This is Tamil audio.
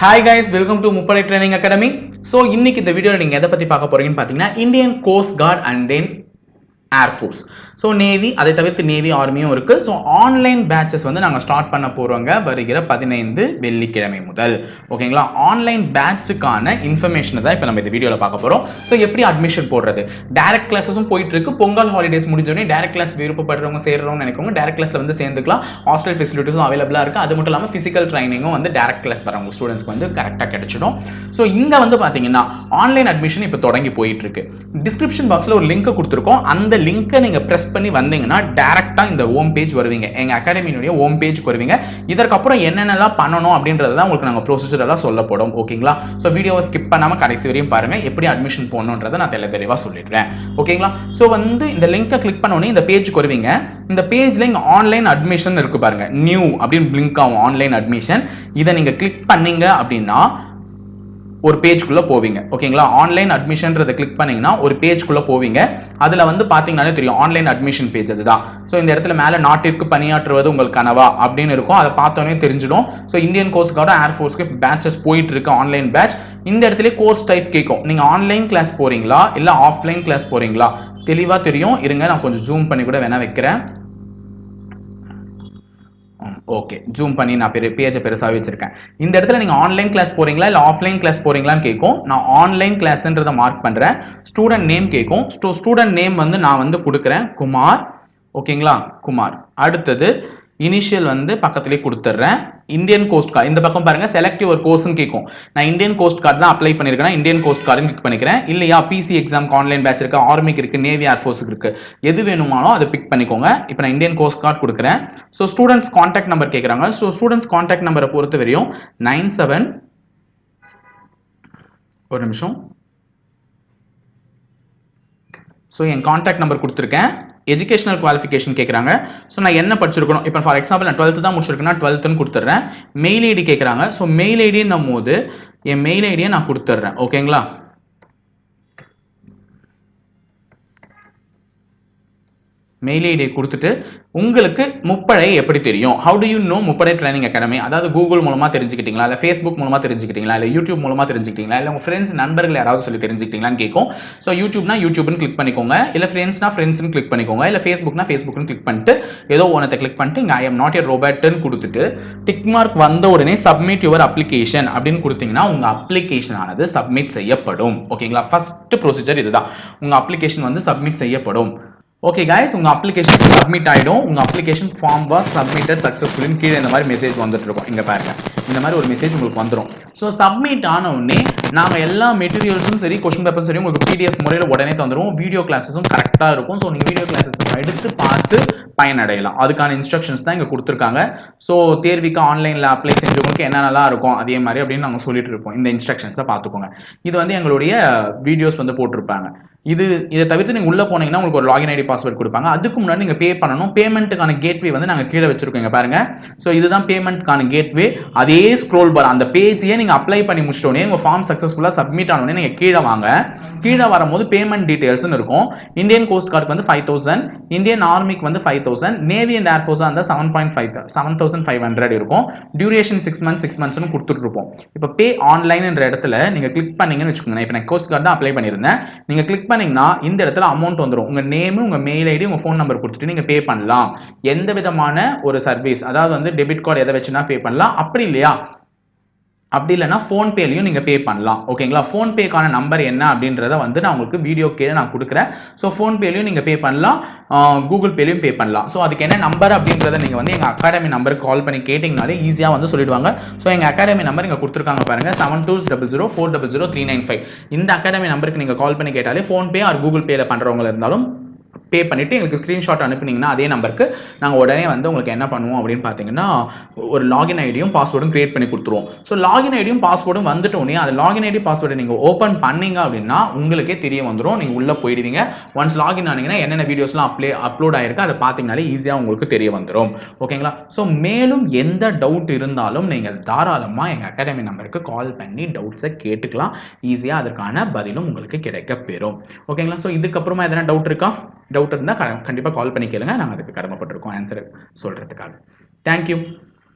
ஹாய் கைஸ் வெல்கம் டு முப்படை ட்ரைனிங் அகாடமி ஸோ இன்னைக்கு இந்த வீடியோவில் நீங்கள் எதை பற்றி பார்க்க போறீங்கன்னு பார்த்தீங்கன்னா Indian coast guard and then air force so navy அதை தவிர்த்து நேவி ஆர்மியும் இருக்கு. ஸோ ஆன்லைன் பேட்சஸ் வந்து நாங்கள் ஸ்டார்ட் பண்ண போகிறோங்க வருகிற பதினைந்து வெள்ளிக்கிழமை முதல். ஓகேங்களா ஆன்லைன் பேட்சுக்கான இன்ஃபர்மேஷனை தான் இப்போ நம்ம இந்த வீடியோவில் பார்க்க போகிறோம் ஸோ எப்படி அட்மிஷன் போடுறது? டேரக்ட் கிளாஸஸும் போயிட்டுருக்கு பொங்கல் ஹாலிடேஸ் முடிஞ்சோடனே டேரக்ட் கிளாஸ் விருப்பப்படுறவங்க சேர்றவங்க நினைக்கிறவங்க டேரக்ட் கிளாஸில் வந்து சேர்ந்துக்கலாம். ஹாஸ்டல் ஃபெசிலிட்டிஸும் அவைலபிளாக இருக்குது அது மட்டும் இல்லாமல் ஃபிசிக்கல் ட்ரைனிங்கும் வந்து டேரக்ட் கிளாஸ் வரவங்க ஸ்டூடெண்ட்ஸ்க்கு வந்து கரெக்டாக கிடச்சிடும். ஸோ இங்கே வந்து பார்த்தீங்கன்னா ஆன்லைன் அட்மிஷன் இப்போ தொடங்கி போயிட்டுருக்கு டிஸ்கிரிப்ஷன் பாக்ஸில் ஒரு லிங்க் கொடுத்துருக்கோம். அந்த லிங்கை நீங்கள் ப்ரெஸ் பண்ணி வந்தீங்கன்னா டேரெக்டாக இந்த ஹோம் பேஜ் வருவீங்க. எங்கள் அகாடமியினுடைய ஹோம் பேஜுக்கு வருவீங்க. இதற்கப்புறம் என்னென்னலாம் பண்ணணும் அப்படின்றத தான் உங்களுக்கு நாங்கள் ப்ரொசீஜர் எல்லாம் சொல்லப்படும் ஓகேங்களா ஸோ வீடியோவை ஸ்கிப் பண்ணாமல் கடைசி வரையும் பாருங்கள் எப்படி அட்மிஷன் போடணுன்றதை நான் தெளி தெளிவாக சொல்லிடுறேன். ஓகேங்களா ஸோ வந்து இந்த லிங்கை கிளிக் பண்ணோடனே இந்த பேஜுக்கு வருவீங்க. இந்த பேஜ்ல இங்கே ஆன்லைன் அட்மிஷன் இருக்கு பாருங்க. நியூ அப்படின்னு பிளிங்க் ஆகும் ஆன்லைன் அட்மிஷன் இதை நீங்கள் கிளிக் பண்ணீங்க அப்படின்னா ஒரு பேஜ்குள்ள போவீங்க. ஓகேங்களா ஆன்லைன் அட்மிஷன்றதை கிளிக் பண்ணீங்கன்னா ஒரு பேஜ்குள்ள போவீங்க. அதுல வந்து பார்த்தீங்கன்னாலே தெரியும் ஆன்லைன் அட்மிஷன் பேஜ் அதுதான். ஸோ இந்த இடத்துல மேல நாட்டிற்கு பணியாற்றுவது உங்கள் கனவா அப்படின்னு இருக்கும். அதை பார்த்தோன்னே தெரிஞ்சிடும். ஸோ இந்தியன் கோர்ஸ்க்காக ஏர்ஃபோர்ஸ்க்கு பேட்சஸ் போயிட்டு இருக்கு ஆன்லைன் பேட்ச் இந்த இடத்துல கோர்ஸ் டைப் கேட்கும். நீங்க ஆன்லைன் கிளாஸ் போறீங்களா? இல்ல ஆஃப்லைன் கிளாஸ் போறீங்களா? தெளிவா தெரியும். இருங்க நான் கொஞ்சம் ஜூம் பண்ணி கூட வேணா வைக்கிறேன். ஓகே ஜூம் பண்ணி நான் பெரிய பேஜை பெருசாக வச்சிருக்கேன். இந்த இடத்துல நீங்கள் ஆன்லைன் கிளாஸ் போகிறீங்களா இல்லை ஆஃப்லைன் கிளாஸ் போகிறீங்களான்னு கேட்கும். நான் ஆன்லைன் கிளாஸ்ன்றதை மார்க் பண்ணுறேன் ஸ்டூடெண்ட் நேம் கேட்கும். ஸ்டூடெண்ட் நேம் வந்து நான் வந்து கொடுக்குறேன். குமார். ஓகேங்களா குமார். அடுத்தது இனிஷியல் வந்து பக்கத்துலேயே கொடுத்துட்றேன். இந்தியன் கோஸ்ட் கார்டு இந்த பக்கம் பாருங்க செலக்ட் ஒரு கோர்ஸ்னு கேட்கும் நான் இந்தியன் கோஸ்ட் கார்டு தான் அப்ளை பண்ணிருக்கேன் இந்தியன் கோஸ்ட் கார்டு கிளிக் பண்ணிக்கிறேன். இல்லையா பிசி எக்ஸாம் ஆன்லைன் பேட்ச் இருக்கு ஆர்மிக்கு இருக்கு நேவி ஏர்ஃபோர்ஸுக்கு இருக்கு. எது வேணுமானோ அதை பிக் பண்ணிக்கோங்க. இப்போ நான் இந்தியன் கோஸ்ட் கார்டு கொடுக்குறேன். ஸோ ஸ்டூடெண்ட்ஸ் கான்டாக்ட் நம்பர் கேட்குறாங்க ஸோ ஸ்டூடெண்ட்ஸ் கான்டாக்ட் நம்பரை பொறுத்த வரையும் நைன் செவன் ஒரு நிமிஷம். ஸோ என் கான்டாக்ட் நம்பர் கொடுத்துருக்கேன். எஜுகேஷனல் குவாலிஃபிகேஷன் கேட்குறாங்க ஸோ நான் என்ன படிச்சிருக்கணும்? இப்போ ஃபார் எக்ஸாம்பிள் நான் டுவெல்த்து தான் முடிச்சிருக்கேன்னா டுவெல்த்துன்னு கொடுத்துட்றேன். மெயில் ஐடி கேட்குறாங்க ஸோ மெயில் ஐடின்னும் போது என் மெயில் ஐடியை நான் கொடுத்துட்றேன். ஓகேங்களா மெயில் ஐடியை கொடுத்துட்டு உங்களுக்கு முப்படை எப்படி தெரியும்? ஹவு டு யூ நோ முப்படை ட்ரைனிங் அகாடமி அதாவது கூகுள் மூலமாக தெரிஞ்சுக்கிட்டீங்களா? இல்லை ஃபேஸ்புக் மூலமாக தெரிஞ்சுக்கிட்டீங்களா? இல்லை யூடியூப் மூலமாக தெரிஞ்சுக்கிட்டீங்களா? இல்லை உங்கள் ஃப்ரெண்ட்ஸ் நண்பர்கள் யாராவது சொல்லி தெரிஞ்சுக்கிட்டீங்களான்னு கேட்கும். ஸோ யூடியூப்னா யூடியூப்னு கிளிக் பண்ணிக்கோங்க. இல்லை ஃப்ரெண்ட்ஸ்னா ஃப்ரெண்ட்ஸ்னு கிளிக் பண்ணிக்கோங்க. இல்லை ஃபேஸ்புக்னா ஃபேஸ்புக்னு கிளிக் பண்ணிட்டு ஏதோ ஒன்றத்தை கிளிக் பண்ணிட்டு இங்கே ஐ எம் நாட் எ ரோபோட்னு கொடுத்துட்டு டிக் மார்க் வந்த உடனே சப்மிட் யுவர் அப்ளிகேஷன் அப்படின்னு கொடுத்தீங்கன்னா உங்கள் அப்ளிகேஷன் ஆனது சப்மிட் செய்யப்படும். ஓகேங்களா ஃபஸ்ட்டு ப்ரொசீஜர் இதுதான். உங்கள் அப்ளிகேஷன் வந்து சப்மிட் செய்யப்படும். ஓகே கைஸ் உங்க அப்ளிகேஷன் சப்மிட் ஆயிடும். உங்க application form was submitted successfully கீழே இந்த மாதிரி மெசேஜ் வந்துட்டு இருக்கும். இங்க பாருங்க. இந்த மாதிரி ஒரு மெசேஜ் உங்களுக்கு வந்துடும் ஸோ சப்மிட் ஆன உடனே நாங்கள் எல்லா மெட்டீரியல்ஸும் சரி கொஸ்டின் பேப்பர் சரி உங்களுக்கு பிடிஎஃப் முறையில் உடனே தந்துடும் வீடியோ கிளாஸஸும் கரெக்டாக இருக்கும். ஸோ நீங்கள் வீடியோ கிளாஸஸ் எடுத்து பார்த்து பயனடையலாம். அதுக்கான இன்ஸ்ட்ரக்ஷன்ஸ் தான் இங்கே கொடுத்துருக்காங்க. ஸோ தேர்விக்கு ஆன்லைனில் அப்ளை செஞ்சவங்களுக்கு என்னென்னலாம் இருக்கும் அதே மாதிரி அப்படின்னு நாங்கள் சொல்லிட்டு இருப்போம். இந்த இன்ஸ்ட்ரக்ஷன்ஸை பார்த்துக்கோங்க. இது வந்து எங்களுடைய வீடியோஸ் வந்து போட்டிருப்பாங்க. இது இதை தவிர்த்து நீங்கள் உள்ளே போனீங்கன்னா உங்களுக்கு ஒரு லாகின் ஐடி பாஸ்வேர்ட் கொடுப்பாங்க. அதுக்கு முன்னாடி நீங்கள் பே பண்ணணும். பேமெண்ட்டுக்கான கேட்வே வந்து நாங்கள் கீழே வச்சிருக்கோங்க பாருங்கள் ஸோ இதுதான் பேமெண்ட்கான கேட்வே அதே ஸ்க்ரோல் பார் அந்த பேஜையே நீங்கள் அப்ளை பண்ணி முடிச்சிட்டோன்னே உங்கள் ஃபார்ம் சக்ஸஸ்ஃபுல்லாக சப்மிட் ஆனோடனே நீங்கள் கீழே வாங்க. கீழே வரும்போது பேமெண்ட் டீட்டெயில்ஸ்னு இருக்கும். இந்தியன் கோஸ்ட் கார்டுக்கு வந்து ஃபைவ் தௌசண்ட் இந்தியன் ஆர்மிக்கு வந்து ஃபைவ் தௌசண்ட் நேவி அண்ட் ஏர்ஃபோர்ஸாக இருந்தால் seven point five seven thousand five hundred இருக்கும். டியூரேஷன் சிக்ஸ் மந்த்ஸ் சிக்ஸ் மந்த்ஸ்னு கொடுத்துட்ருப்போம் இப்போ பே ஆன்லைன்ன்ற இடத்துல நீங்கள் கிளிக் பண்ணீங்கன்னு வச்சுக்கோங்க இப்போ நான் கோஸ்ட் கார்டு தான் அப்ளை பண்ணியிருந்தேன். நீங்கள் கிளிக் பண்ணிங்கன்னா இந்த இடத்துல அமௌண்ட் வந்துடும் உங்கள் நேமு உங்கள் மெயில் ஐடி உங்கள் ஃபோன் நம்பர் கொடுத்துட்டு நீங்கள் பே பண்ணலாம். எந்த விதமான ஒரு சர்வீஸ் அதாவது வந்து டெபிட் கார்டு எதை வச்சுனா பே பண்ணலாம். அப்படி இல்லையா? அப்படி இல்லைனா ஃபோன்பேலையும் நீங்கள் பே பண்ணலாம். ஓகேங்களா ஃபோன்பேக்கான நம்பர் என்ன அப்படின்றத வந்து நான் உங்களுக்கு வீடியோ கீழே நான் கொடுக்குறேன். ஸோ ஃபோன்பேலையும் நீங்கள் பே பண்ணலாம். கூகுள் பேலையும் பே பண்ணலாம். ஸோ அதுக்கு என்ன நம்பர் அப்படின்றத நீங்கள் வந்து எங்கள் அகாடமி நம்பருக்கு கால் பண்ணி கேட்டிங்கனாலே ஈஸியாக வந்து சொல்லிடுவாங்க. ஸோ எங்கள் அகாடமி நம்பர் இங்கே கொடுத்துருக்காங்க பாருங்கள் seven two double zero four double zero three nine five இந்த அகாடமி நம்பருக்கு நீங்கள் கால் பண்ணி கேட்டாலே ஃபோன்பே ஆர் கூகுள் பேல பண்ணுறவங்க இருந்தாலும் பே பண்ணிவிட்டு எங்களுக்கு ஸ்க்ரீன்ஷாட் அனுப்புனீங்கன்னா அதே நம்பருக்கு நாங்கள் உடனே வந்து உங்களுக்கு என்ன பண்ணுவோம் அப்படின்னு பார்த்தீங்கன்னா ஒரு லாகின் ஐடியும் பாஸ்வேர்டும் கிரியேட் பண்ணி கொடுத்துருவோம். ஸோ லாகின் ஐடியும் பாஸ்வேர்டும் வந்துட்டோடனே அது லாகின் ஐடி பாஸ்வேர்டை நீங்கள் ஓப்பன் பண்ணீங்க அப்படின்னா உங்களுக்கே தெரிய வந்துடும் நீங்கள் உள்ளே போயிடுவீங்க. ஒன்ஸ் லாகின் ஆனீங்கன்னா என்னென்ன வீடியோஸ்லாம் அப்ளே அப்லோட் ஆயிருக்கு அதை பார்த்தீங்கனாலே ஈஸியாக உங்களுக்கு தெரிய வந்துடும் ஓகேங்களா ஸோ மேலும் எந்த டவுட் இருந்தாலும் நீங்கள் தாராளமாக எங்கள் அகாடமி நம்பருக்கு கால் பண்ணி டவுட்ஸை கேட்டுக்கலாம். ஈஸியாக அதற்கான பதிலும் உங்களுக்கு கிடைக்க பெறும். ஓகேங்களா ஸோ இதுக்கப்புறமா எதனா டவுட் இருக்கா? டவுட் இருந்தால் கண்டிப்பாக கால் பண்ணி கேளுங்க. நாங்கள் அதுக்கு கடமைப்பட்டிருக்கோம். ஆன்சர் சொல்கிறதுக்காக தேங்க்யூ